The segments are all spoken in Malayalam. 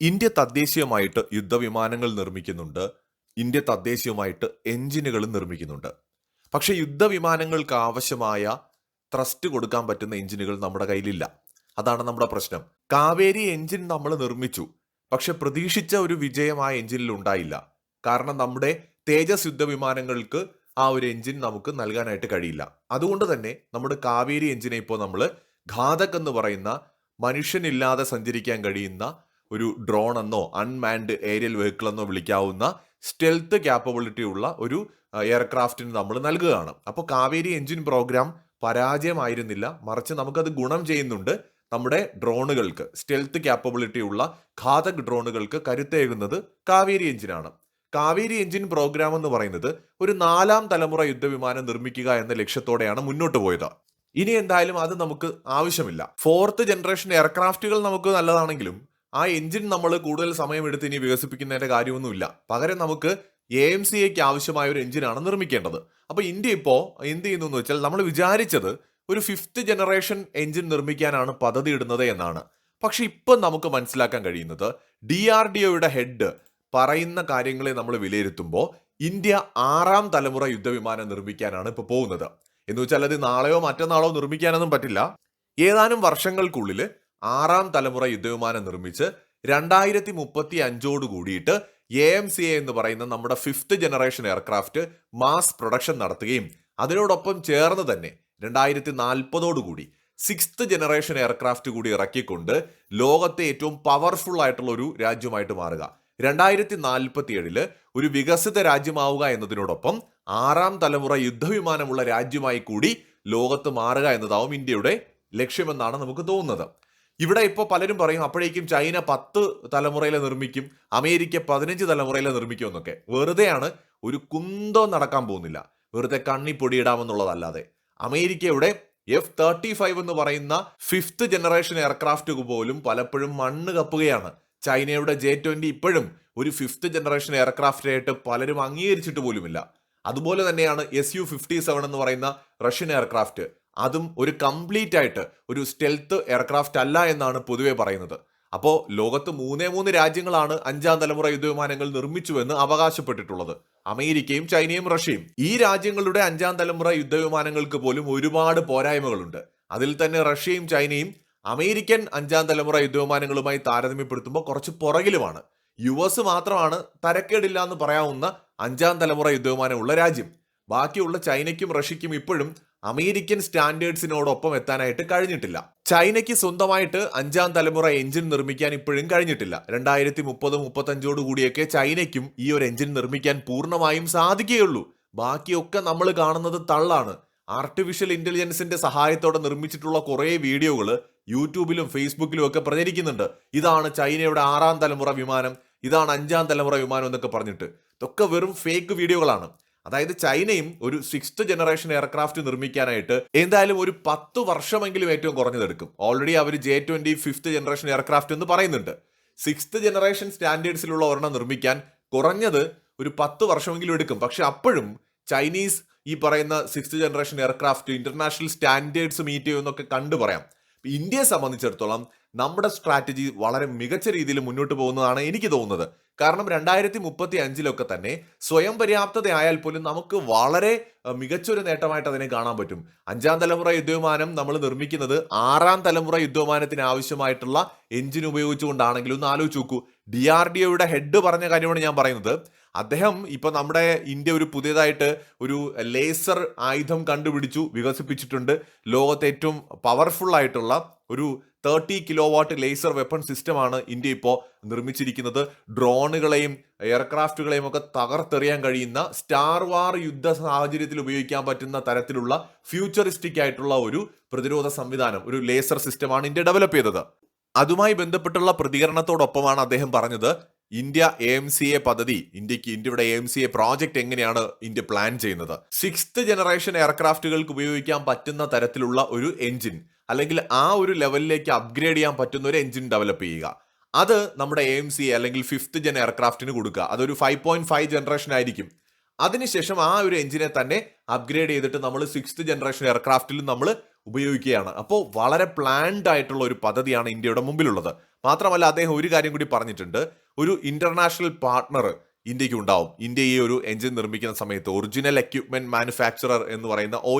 ഇന്ത്യ തദ്ദേശീയമായിട്ട് യുദ്ധവിമാനങ്ങൾ നിർമ്മിക്കുന്നുണ്ട്. ഇന്ത്യ തദ്ദേശീയമായിട്ട് എഞ്ചിനുകൾ നിർമ്മിക്കുന്നുണ്ട്. പക്ഷെ യുദ്ധവിമാനങ്ങൾക്ക് ആവശ്യമായ ത്രസ്റ്റ് കൊടുക്കാൻ പറ്റുന്ന എഞ്ചിനുകൾ നമ്മുടെ കയ്യിലില്ല. അതാണ് നമ്മുടെ പ്രശ്നം. കാവേരി എഞ്ചിൻ നമ്മൾ നിർമ്മിച്ചു. പക്ഷെ പ്രതീക്ഷിച്ച ഒരു വിജയം ആ എഞ്ചിനിൽ ഉണ്ടായില്ല. കാരണം നമ്മുടെ തേജസ് യുദ്ധവിമാനങ്ങൾക്ക് ആ ഒരു എഞ്ചിൻ നമുക്ക് നൽകാനായിട്ട് കഴിയില്ല. അതുകൊണ്ട് തന്നെ നമ്മുടെ കാവേരി എഞ്ചിനെ ഇപ്പോൾ നമ്മൾ ഘാതക് എന്ന് പറയുന്ന മനുഷ്യനില്ലാതെ സഞ്ചരിക്കാൻ കഴിയുന്ന ഒരു ഡ്രോൺ എന്നോ അൺമാൻഡ് ഏരിയൽ വെഹിക്കിൾ എന്നോ വിളിക്കാവുന്ന സ്റ്റെൽത്ത് ക്യാപ്പബിലിറ്റി ഉള്ള ഒരു എയർക്രാഫ്റ്റിന് നമ്മൾ നൽകുകയാണ്. അപ്പോൾ കാവേരി എഞ്ചിൻ പ്രോഗ്രാം പരാജയമായിരുന്നില്ല. മറിച്ച് നമുക്കത് ഗുണം ചെയ്യുന്നുണ്ട് നമ്മുടെ ഡ്രോണുകൾക്ക്. സ്റ്റെൽത്ത് ക്യാപ്പബിലിറ്റി ഉള്ള ഘാതക് ഡ്രോണുകൾക്ക് കരുത്തേകുന്നത് കാവേരി എഞ്ചിനാണ്. കാവേരി എഞ്ചിൻ പ്രോഗ്രാം എന്ന് പറയുന്നത് ഒരു നാലാം തലമുറ യുദ്ധവിമാനം നിർമ്മിക്കുക എന്ന ലക്ഷ്യത്തോടെയാണ് മുന്നോട്ട് പോയത്. ഇനി എന്തായാലും അത് നമുക്ക് ആവശ്യമില്ല. ഫോർത്ത് ജനറേഷൻ എയർക്രാഫ്റ്റുകൾ നമുക്ക് നല്ലതാണെങ്കിലും ആ എഞ്ചിൻ നമ്മൾ കൂടുതൽ സമയം സമയമെടുത്ത് ഇനി വികസിപ്പിക്കുന്നതിന്റെ കാര്യമൊന്നുമില്ല. പകരം നമുക്ക് എ എം സി എക്ക് ആവശ്യമായ ഒരു എഞ്ചിനാണ് നിർമ്മിക്കേണ്ടത്. അപ്പോൾ ഇന്ത്യ ഇപ്പോൾ എന്ത് ചെയ്യുന്നു എന്ന് വെച്ചാൽ നമ്മൾ വിചാരിച്ചത് ഒരു ഫിഫ്ത്ത് ജനറേഷൻ എഞ്ചിൻ നിർമ്മിക്കാനാണ് പദ്ധതി ഇടുന്നത് എന്നാണ്. പക്ഷെ ഇപ്പം നമുക്ക് മനസ്സിലാക്കാൻ കഴിയുന്നത് ഡി ആർ ഡി ഒയുടെ ഹെഡ് പറയുന്ന കാര്യങ്ങളെ നമ്മൾ വിലയിരുത്തുമ്പോൾ ഇന്ത്യ ആറാം തലമുറ യുദ്ധവിമാനം നിർമ്മിക്കാനാണ് ഇപ്പോൾ പോകുന്നത്. എന്ന് വെച്ചാൽ അത് നാളെയോ മറ്റന്നാളോ നിർമ്മിക്കാനൊന്നും പറ്റില്ല. ഏതാനും വർഷങ്ങൾക്കുള്ളിൽ ആറാം തലമുറ യുദ്ധവിമാനം നിർമ്മിച്ച് രണ്ടായിരത്തി മുപ്പത്തി അഞ്ചോട് കൂടിയിട്ട് എ എം സി എ എന്ന് പറയുന്ന നമ്മുടെ fifth generation aircraft mass production നടത്തുകയും അതിനോടൊപ്പം ചേർന്ന് തന്നെ രണ്ടായിരത്തി നാൽപ്പതോടുകൂടി സിക്സ്ത് ജനറേഷൻ എയർക്രാഫ്റ്റ് കൂടി ഇറക്കിക്കൊണ്ട് ലോകത്തെ ഏറ്റവും പവർഫുൾ ആയിട്ടുള്ള ഒരു രാജ്യമായിട്ട് മാറുക. രണ്ടായിരത്തി നാൽപ്പത്തി ഏഴിൽ ഒരു വികസിത രാജ്യമാവുക എന്നതിനോടൊപ്പം ആറാം തലമുറ യുദ്ധവിമാനമുള്ള രാജ്യമായി കൂടി ലോകത്ത് മാറുക എന്നതാവും ഇന്ത്യയുടെ ലക്ഷ്യമെന്നാണ് നമുക്ക് തോന്നുന്നത്. ഇവിടെ ഇപ്പോൾ പലരും പറയും അപ്പോഴേക്കും ചൈന പത്ത് തലമുറയിലെ നിർമ്മിക്കും അമേരിക്ക പതിനഞ്ച് തലമുറയിലെ നിർമ്മിക്കും എന്നൊക്കെ വെറുതെയാണ് ഒരു കുന്തോ നടക്കാൻ പോകുന്നില്ല. വെറുതെ കണ്ണി പൊടിയിടാമെന്നുള്ളതല്ലാതെ അമേരിക്കയുടെ എഫ് തേർട്ടി ഫൈവ് എന്ന് പറയുന്ന ഫിഫ്ത്ത് ജനറേഷൻ എയർക്രാഫ്റ്റ് പോലും പലപ്പോഴും മണ്ണ് കപ്പുകയാണ്. ചൈനയുടെ ജെ ട്വന്റി ഇപ്പോഴും ഒരു ഫിഫ്ത്ത് ജനറേഷൻ എയർക്രാഫ്റ്റായിട്ട് പലരും അംഗീകരിച്ചിട്ട് പോലുമില്ല. അതുപോലെ തന്നെയാണ് എസ് യു ഫിഫ്റ്റി സെവൻ എന്ന് പറയുന്ന റഷ്യൻ എയർക്രാഫ്റ്റ് അതും ഒരു കംപ്ലീറ്റ് ആയിട്ട് ഒരു സ്റ്റെൽത്ത് എയർക്രാഫ്റ്റ് അല്ല എന്നാണ് പൊതുവെ പറയുന്നത്. അപ്പോൾ ലോകത്ത് മൂന്നേ മൂന്ന് രാജ്യങ്ങളാണ് അഞ്ചാം തലമുറ യുദ്ധവിമാനങ്ങൾ നിർമ്മിച്ചുവെന്ന് അവകാശപ്പെട്ടിട്ടുള്ളത്. അമേരിക്കയും ചൈനയും റഷ്യയും. ഈ രാജ്യങ്ങളുടെ അഞ്ചാം തലമുറ യുദ്ധവിമാനങ്ങൾക്ക് പോലും ഒരുപാട് പോരായ്മകളുണ്ട്. അതിൽ തന്നെ റഷ്യയും ചൈനയും അമേരിക്കൻ അഞ്ചാം തലമുറ യുദ്ധവിമാനങ്ങളുമായി താരതമ്യപ്പെടുത്തുമ്പോൾ കുറച്ച് പുറകിലുമാണ്. യു എസ് മാത്രമാണ് തരക്കേടില്ല എന്ന് പറയാവുന്ന അഞ്ചാം തലമുറ യുദ്ധവിമാനമുള്ള രാജ്യം. ബാക്കിയുള്ള ചൈനയ്ക്കും റഷ്യയ്ക്കും ഇപ്പോഴും അമേരിക്കൻ സ്റ്റാൻഡേർഡ്സിനോടൊപ്പം എത്താനായിട്ട് കഴിഞ്ഞിട്ടില്ല. ചൈനയ്ക്ക് സ്വന്തമായിട്ട് അഞ്ചാം തലമുറ എഞ്ചിൻ നിർമ്മിക്കാൻ ഇപ്പോഴും കഴിഞ്ഞിട്ടില്ല. രണ്ടായിരത്തി മുപ്പത് മുപ്പത്തഞ്ചോട് കൂടിയൊക്കെ ചൈനയ്ക്കും ഈ ഒരു എഞ്ചിൻ നിർമ്മിക്കാൻ പൂർണമായും സാധിക്കുകയുള്ളൂ. ബാക്കിയൊക്കെ നമ്മൾ കാണുന്നത് തള്ളാണ്. ആർട്ടിഫിഷ്യൽ ഇന്റലിജൻസിന്റെ സഹായത്തോടെ നിർമ്മിച്ചിട്ടുള്ള കുറേ വീഡിയോകൾ യൂട്യൂബിലും ഫേസ്ബുക്കിലും ഒക്കെ പ്രചരിക്കുന്നുണ്ട്. ഇതാണ് ചൈനയുടെ ആറാം തലമുറ വിമാനം ഇതാണ് അഞ്ചാം തലമുറ വിമാനം എന്നൊക്കെ പറഞ്ഞിട്ട്. ഇതൊക്കെ വെറും ഫേക്ക് വീഡിയോകളാണ് അതായത് ചൈനയും ഒരു സിക്സ്ത് ജനറേഷൻ എയർക്രാഫ്റ്റ് നിർമ്മിക്കാനായിട്ട് എന്തായാലും ഒരു പത്ത് വർഷമെങ്കിലും ഏറ്റവും കുറഞ്ഞതെടുക്കും. ഓൾറെഡി അവർ J twenty fifth generation aircraft എന്ന് പറയുന്നുണ്ട്. സിക്സ്ത് ജനറേഷൻ സ്റ്റാൻഡേർഡ്സിലുള്ള ഒരെണ്ണം നിർമ്മിക്കാൻ കുറഞ്ഞത് ഒരു പത്ത് വർഷമെങ്കിലും എടുക്കും. പക്ഷെ അപ്പോഴും ചൈനീസ് ഈ പറയുന്ന sixth generation aircraft international standards meet ചെയ്യുമെന്നൊക്കെ കണ്ടു പറയാം. ഇന്ത്യയെ സംബന്ധിച്ചിടത്തോളം നമ്മുടെ സ്ട്രാറ്റജി വളരെ മികച്ച രീതിയിൽ മുന്നോട്ട് പോകുന്നതാണ് എനിക്ക് തോന്നുന്നത്. കാരണം രണ്ടായിരത്തി മുപ്പത്തി അഞ്ചിലൊക്കെ തന്നെ സ്വയം പര്യാപ്തതയായാൽ പോലും നമുക്ക് വളരെ മികച്ചൊരു നേട്ടമായിട്ട് അതിനെ കാണാൻ പറ്റും. അഞ്ചാം തലമുറ യുദ്ധവിമാനം നമ്മൾ നിർമ്മിക്കുന്നത് ആറാം തലമുറ യുദ്ധവിമാനത്തിന് ആവശ്യമായിട്ടുള്ള എഞ്ചിൻ ഉപയോഗിച്ചുകൊണ്ടാണെങ്കിലും ഒന്ന് ആലോചിച്ച് നോക്കൂ. ഡി ആർ ഡി ഒയുടെ ഹെഡ് പറഞ്ഞ കാര്യമാണ് ഞാൻ പറയുന്നത്. അദ്ദേഹം ഇപ്പൊ നമ്മുടെ ഇന്ത്യ ഒരു പുതിയതായിട്ട് ഒരു ലേസർ ആയുധം കണ്ടുപിടിച്ചു വികസിപ്പിച്ചിട്ടുണ്ട്. ലോകത്തെ ഏറ്റവും പവർഫുൾ ആയിട്ടുള്ള ഒരു thirty kilo watt laser weapon സിസ്റ്റമാണ് ഇന്ത്യ ഇപ്പോൾ നിർമ്മിച്ചിരിക്കുന്നത്. ഡ്രോണുകളെയും എയർക്രാഫ്റ്റുകളെയും ഒക്കെ തകർത്തെറിയാൻ കഴിയുന്ന സ്റ്റാർ വാർ യുദ്ധ സാഹചര്യത്തിൽ ഉപയോഗിക്കാൻ പറ്റുന്ന തരത്തിലുള്ള ഫ്യൂച്ചറിസ്റ്റിക് ആയിട്ടുള്ള ഒരു പ്രതിരോധ സംവിധാനം ഒരു ലേസർ സിസ്റ്റമാണ് ഇന്ത്യ ഡെവലപ്പ് ചെയ്തത്. അതുമായി ബന്ധപ്പെട്ടുള്ള പ്രതികരണത്തോടൊപ്പമാണ് അദ്ദേഹം പറഞ്ഞത് ഇന്ത്യ എ സി എ പദ്ധതി ഇന്ത്യയ്ക്ക് ഇന്ത്യയുടെ എ സി എ പ്രോജക്റ്റ് എങ്ങനെയാണ് ഇന്ത്യ പ്ലാൻ ചെയ്യുന്നത്? സിക്സ്ത് ജനറേഷൻ എയർക്രാഫ്റ്റുകൾക്ക് ഉപയോഗിക്കാൻ പറ്റുന്ന തരത്തിലുള്ള ഒരു എഞ്ചിൻ അല്ലെങ്കിൽ ആ ഒരു ലെവലിലേക്ക് അപ്ഗ്രേഡ് ചെയ്യാൻ പറ്റുന്ന ഒരു എഞ്ചിൻ ഡെവലപ്പ് ചെയ്യുക. അത് നമ്മുടെ എ എം സി അല്ലെങ്കിൽ ഫിഫ്ത്ത് ജൻ എയർക്രാഫ്റ്റിന് കൊടുക്കുക. അതൊരു ഫൈവ് പോയിന്റ് ഫൈവ് ജനറേഷൻ ആയിരിക്കും. അതിനുശേഷം ആ ഒരു എഞ്ചിനെ തന്നെ അപ്ഗ്രേഡ് ചെയ്തിട്ട് നമ്മൾ സിക്സ്ത് ജനറേഷൻ എയർക്രാഫ്റ്റിലും നമ്മൾ ഉപയോഗിക്കുകയാണ്. അപ്പോൾ വളരെ പ്ലാൻഡ് ആയിട്ടുള്ള ഒരു പദ്ധതിയാണ് ഇന്ത്യയുടെ മുമ്പിലുള്ളത്. മാത്രമല്ല അദ്ദേഹം ഒരു കാര്യം കൂടി പറഞ്ഞിട്ടുണ്ട്. ഒരു ഇന്റർനാഷണൽ പാർട്ണർ ഇന്ത്യയ്ക്ക് ഉണ്ടാവും. ഇന്ത്യ ഈ ഒരു എഞ്ചിൻ നിർമ്മിക്കുന്ന സമയത്ത് ഒറിജിനൽ എക്യുപ്മെന്റ് മാനുഫാക്ചറർ എന്ന് പറയുന്ന ഒ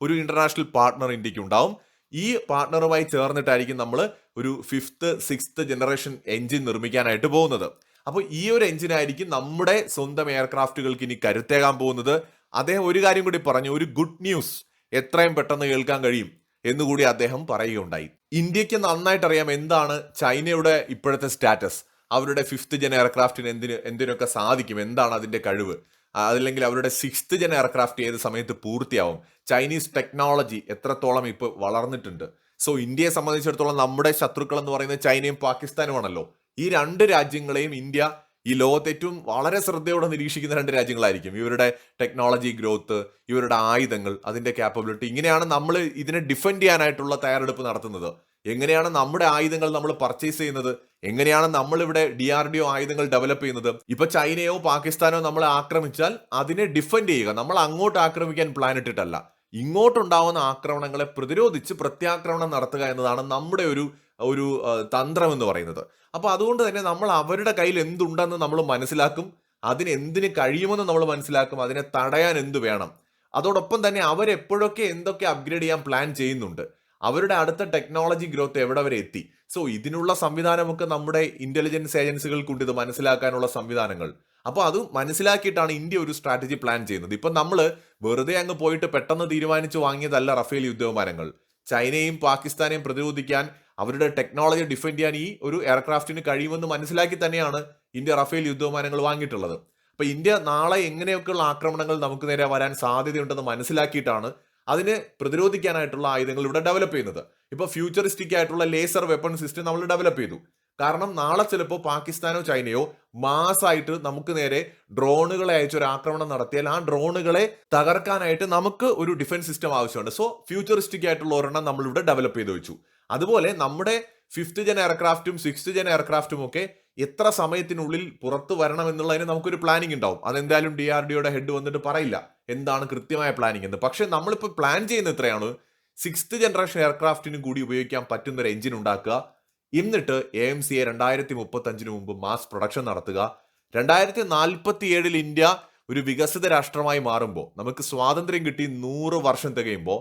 ഒരു ഇന്റർനാഷണൽ പാർട്ണർ ഇന്ത്യയ്ക്ക് ഉണ്ടാവും. ഈ പാർട്ട്ണറുമായി ചേർന്നിട്ടായിരിക്കും നമ്മൾ ഒരു ഫിഫ്ത്ത് സിക്സ്ത് ജനറേഷൻ എഞ്ചിൻ നിർമ്മിക്കാനായിട്ട് പോകുന്നത്. അപ്പോൾ ഈ ഒരു എഞ്ചിനായിരിക്കും നമ്മുടെ സ്വന്തം എയർക്രാഫ്റ്റുകൾക്ക് ഇനി കരുത്തേകാൻ പോകുന്നത്. അദ്ദേഹം ഒരു കാര്യം കൂടി പറഞ്ഞു ഒരു ഗുഡ് ന്യൂസ് എത്രയും പെട്ടെന്ന് കേൾക്കാൻ കഴിയും എന്നുകൂടി അദ്ദേഹം പറയുകയുണ്ടായി. ഇന്ത്യയ്ക്ക് നന്നായിട്ട് അറിയാം എന്താണ് ചൈനയുടെ ഇപ്പോഴത്തെ സ്റ്റാറ്റസ് അവരുടെ ഫിഫ്ത്ത് ജെൻ എയർക്രാഫ്റ്റിന് എന്തിന് എന്തിനൊക്കെ സാധിക്കും എന്താണ് അതിന്റെ കഴിവ്. അതല്ലെങ്കിൽ അവരുടെ സിക്സ്ത് ജൻ എയർക്രാഫ്റ്റ് ഏത് സമയത്ത് പൂർത്തിയാവും? ചൈനീസ് ടെക്നോളജി എത്രത്തോളം ഇപ്പോൾ വളർന്നിട്ടുണ്ട്? സോ ഇന്ത്യയെ സംബന്ധിച്ചിടത്തോളം നമ്മുടെ ശത്രുക്കൾ എന്ന് പറയുന്നത് ചൈനയും പാകിസ്ഥാനുമാണല്ലോ ഈ രണ്ട് രാജ്യങ്ങളെയും ഇന്ത്യ ഈ ലോകത്ത് ഏറ്റവും വളരെ ശ്രദ്ധയോടെ നിരീക്ഷിക്കുന്ന രണ്ട് രാജ്യങ്ങളായിരിക്കും. ഇവരുടെ ടെക്നോളജി ഗ്രോത്ത് ഇവരുടെ ആയുധങ്ങൾ അതിന്റെ കാപ്പബിലിറ്റി ഇങ്ങനെയാണ് നമ്മൾ ഇതിനെ ഡിഫെൻഡ് ചെയ്യാനായിട്ടുള്ള തയ്യാറെടുപ്പ് നടത്തുന്നത്. എങ്ങനെയാണ് നമ്മുടെ ആയുധങ്ങൾ നമ്മൾ പർച്ചേസ് ചെയ്യുന്നത്? എങ്ങനെയാണ് നമ്മൾ ഇവിടെ ഡി ആർ ഡി ഒ ആയുധങ്ങൾ ഡെവലപ്പ് ചെയ്യുന്നത്? ഇപ്പൊ ചൈനയോ പാകിസ്ഥാനോ നമ്മൾ ആക്രമിച്ചാൽ അതിനെ ഡിഫെൻഡ് ചെയ്യുക. നമ്മൾ അങ്ങോട്ട് ആക്രമിക്കാൻ പ്ലാൻ ഇട്ടിട്ടല്ല. ഇങ്ങോട്ടുണ്ടാവുന്ന ആക്രമണങ്ങളെ പ്രതിരോധിച്ച് പ്രത്യാക്രമണം നടത്തുക എന്നതാണ് നമ്മുടെ ഒരു ഒരു തന്ത്രം എന്ന് പറയുന്നത്. അപ്പൊ അതുകൊണ്ട് തന്നെ നമ്മൾ അവരുടെ കയ്യിൽ എന്തുണ്ടെന്ന് നമ്മൾ മനസ്സിലാക്കും. അതിന് എന്തിന് കഴിയുമെന്ന് നമ്മൾ മനസ്സിലാക്കും. അതിനെ തടയാൻ എന്ത് വേണം? അതോടൊപ്പം തന്നെ അവരെപ്പോഴൊക്കെ എന്തൊക്കെ അപ്ഗ്രേഡ് ചെയ്യാൻ പ്ലാൻ ചെയ്യുന്നുണ്ട്? അവരുടെ അടുത്ത ടെക്നോളജി ഗ്രോത്ത് എവിടെ വരെ എത്തി? സോ ഇതിനുള്ള സംവിധാനമൊക്കെ നമ്മുടെ ഇന്റലിജൻസ് ഏജൻസികൾക്കുണ്ട് ഇത് മനസ്സിലാക്കാനുള്ള സംവിധാനങ്ങൾ. അപ്പോൾ അത് മനസ്സിലാക്കിയിട്ടാണ് ഇന്ത്യ ഒരു സ്ട്രാറ്റജി പ്ലാൻ ചെയ്യുന്നത്. ഇപ്പം നമ്മൾ വെറുതെ അങ്ങ് പോയിട്ട് പെട്ടെന്ന് തീരുമാനിച്ചു വാങ്ങിയതല്ല റഫേൽ യുദ്ധവിമാനങ്ങൾ. ചൈനയും പാകിസ്ഥാനെയും പ്രതിരോധിക്കാൻ അവരുടെ ടെക്നോളജി ഡിഫെൻഡ് ചെയ്യാൻ ഈ ഒരു എയർക്രാഫ്റ്റിന് കഴിയുമെന്ന് മനസ്സിലാക്കി തന്നെയാണ് ഇന്ത്യ റഫേൽ യുദ്ധവിമാനങ്ങൾ വാങ്ങിയിട്ടുള്ളത്. അപ്പോൾ ഇന്ത്യ നാളെ എങ്ങനെയൊക്കെയുള്ള ആക്രമണങ്ങൾ നമുക്ക് നേരെ വരാൻ സാധ്യതയുണ്ടെന്ന് മനസ്സിലാക്കിയിട്ടാണ് അതിനെ പ്രതിരോധിക്കാനായിട്ടുള്ള ആയുധങ്ങൾ ഇവിടെ ഡെവലപ്പ് ചെയ്യുന്നത്. ഇപ്പൊ ഫ്യൂച്ചറിസ്റ്റിക് ആയിട്ടുള്ള ലേസർ വെപ്പൺ സിസ്റ്റം നമ്മൾ ഡെവലപ്പ് ചെയ്തു. കാരണം നാളെ ചിലപ്പോൾ പാകിസ്ഥാനോ ചൈനയോ മാസായിട്ട് നമുക്ക് നേരെ ഡ്രോണുകളെ അയച്ച് ഒരു ആക്രമണം നടത്തിയാൽ ആ ഡ്രോണുകളെ തകർക്കാനായിട്ട് നമുക്ക് ഒരു ഡിഫൻസ് സിസ്റ്റം ആവശ്യമുണ്ട്. സോ ഫ്യൂച്ചറിസ്റ്റിക് ആയിട്ടുള്ള ഒരെണ്ണം നമ്മൾ ഇവിടെ ഡെവലപ്പ് ചെയ്ത് വെച്ചു. അതുപോലെ നമ്മുടെ ഫിഫ്ത്ത് ജൻ എയർക്രാഫ്റ്റും സിക്സ്ത് ജൻ എയർക്രാഫ്റ്റും ഒക്കെ എത്ര സമയത്തിനുള്ളിൽ പുറത്തു വരണം എന്നുള്ളതിന് നമുക്കൊരു പ്ലാനിങ് ഉണ്ടാവും. അതെന്തായാലും ഡി ആർ ഡിയുടെ ഹെഡ് വന്നിട്ട് പറയില്ല. എന്താണ് കൃത്യമായ പ്ലാനിങ് എന്ന്. പക്ഷേ നമ്മളിപ്പോൾ പ്ലാൻ ചെയ്യുന്ന എത്രയാണ്? സിക്സ്ത് ജനറേഷൻ എയർക്രാഫ്റ്റിനും കൂടി ഉപയോഗിക്കാൻ പറ്റുന്ന ഒരു എഞ്ചിൻ ഉണ്ടാക്കുക. എന്നിട്ട് എ എം സി എ രണ്ടായിരത്തി മുപ്പത്തഞ്ചിന് മുമ്പ് മാസ് പ്രൊഡക്ഷൻ നടത്തുക. രണ്ടായിരത്തി നാൽപ്പത്തി ഏഴിൽ ഇന്ത്യ ഒരു വികസിത രാഷ്ട്രമായി മാറുമ്പോൾ നമുക്ക് സ്വാതന്ത്ര്യം കിട്ടി നൂറ് വർഷം തികയുമ്പോൾ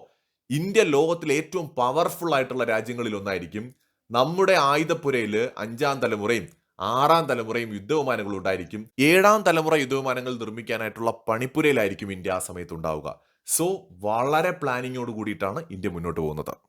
ഇന്ത്യ ലോകത്തിലെ ഏറ്റവും പവർഫുൾ ആയിട്ടുള്ള രാജ്യങ്ങളിൽ ഒന്നായിരിക്കും നമ്മുടെ ആയുധപ്പുരയിൽ അഞ്ചാം തലമുറയും ആറാം തലമുറയും യുദ്ധവിമാനങ്ങൾ ഉണ്ടായിരിക്കും. ഏഴാം തലമുറ യുദ്ധവിമാനങ്ങൾ നിർമ്മിക്കാനായിട്ടുള്ള പണിപ്പുരയിലായിരിക്കും ഇന്ത്യ ആ സമയത്ത് ഉണ്ടാവുക. സോ വളരെ പ്ലാനിങ്ങോട് കൂടിയിട്ടാണ് ഇന്ത്യ മുന്നോട്ട് പോകുന്നത്.